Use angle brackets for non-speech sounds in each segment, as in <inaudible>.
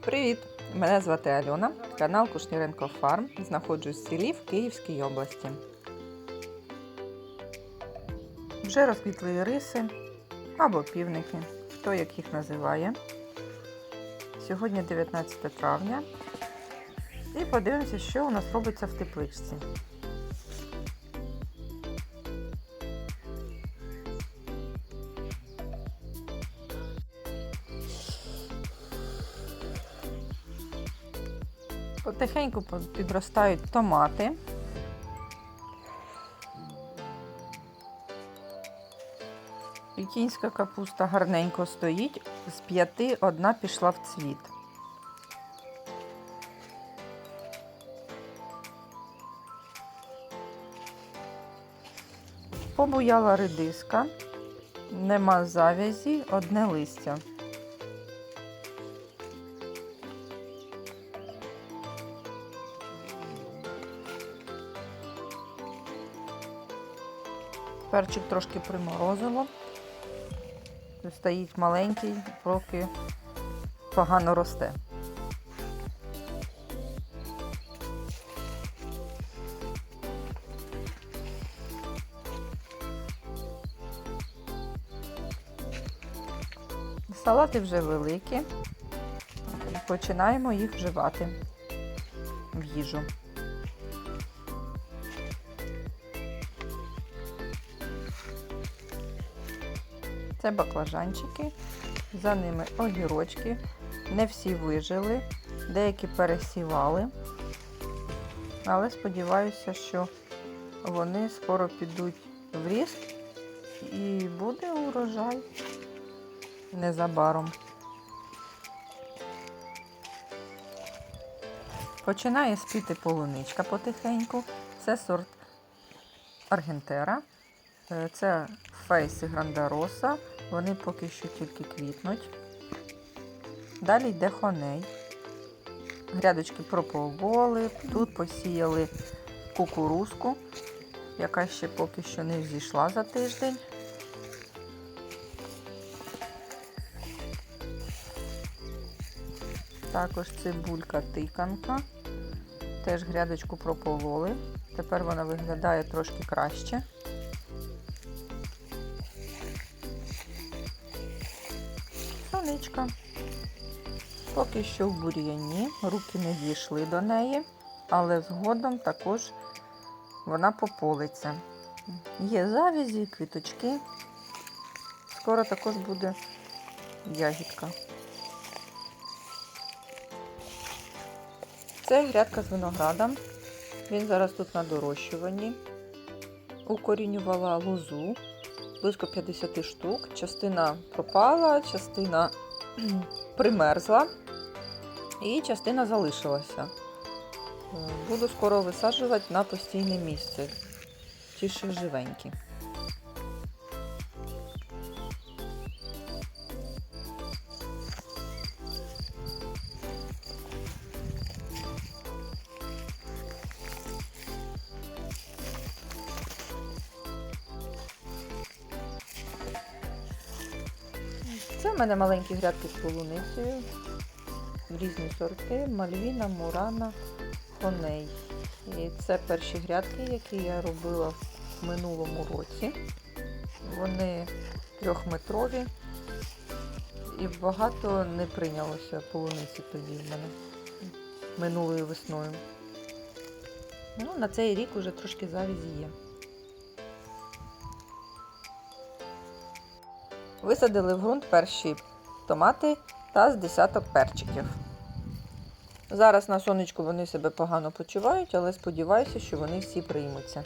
Привіт! Мене звати Альона, канал Кушніренко Фарм. Знаходжусь в селі в Київській області. Вже розквітли іриси або півники, хто як їх називає. Сьогодні 19 травня. І подивимося, що у нас робиться в тепличці. Потихеньку підростають томати. Пекінська капуста гарненько стоїть, з п'яти одна пішла в цвіт. Побуяла редиска, нема завязі, одне листя. Перчик трошки приморозило. Стоїть маленький, поки погано росте. Салати вже великі. Починаємо їх вживати в їжу. Це баклажанчики, за ними огірочки. Не всі вижили, деякі пересівали. Але сподіваюся, що вони скоро підуть в ріст і буде урожай незабаром. Починає спіти полуничка потихеньку. Це сорт Аргентера. Е, Це фейси Грандароса. Вони поки що тільки квітнуть. Далі йде хоней. Грядочки пропололи. Тут посіяли кукурузку, яка ще поки що не взійшла за тиждень. Також цибулька тиканка. Теж грядочку пропололи. Тепер вона виглядає трошки краще. Соничка. Поки що в бур'яні, руки не дійшли до неї, але згодом також вона пополиться. Є завязі, квіточки. Скоро також буде ягідка. Це грядка з виноградом. Він зараз тут на дорощуванні. Укорінювала лозу близько 50 штук. Частина пропала, частина <clears throat> примерзла і частина залишилася. Буду скоро висаджувати на постійне місце. Ті ще живенькі. Це в мене маленькі грядки з полуницею. Різні сорти, мальвіна, мурана, хоней. І це перші грядки, які я робила в минулому році. Вони трьохметрові і багато не прийнялося полуниці тоді в мене минулою весною. Ну, на цей рік уже трошки завізі є. Висадили в ґрунт перші томати та з десяток перчиків. Зараз на сонечку вони себе погано почувають, але сподіваюся, що вони всі приймуться.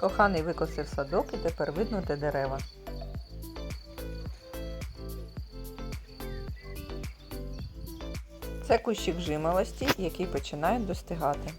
Коханий викосив садок і тепер видно, де дерева. Це кущик жимолості, який починає достигати.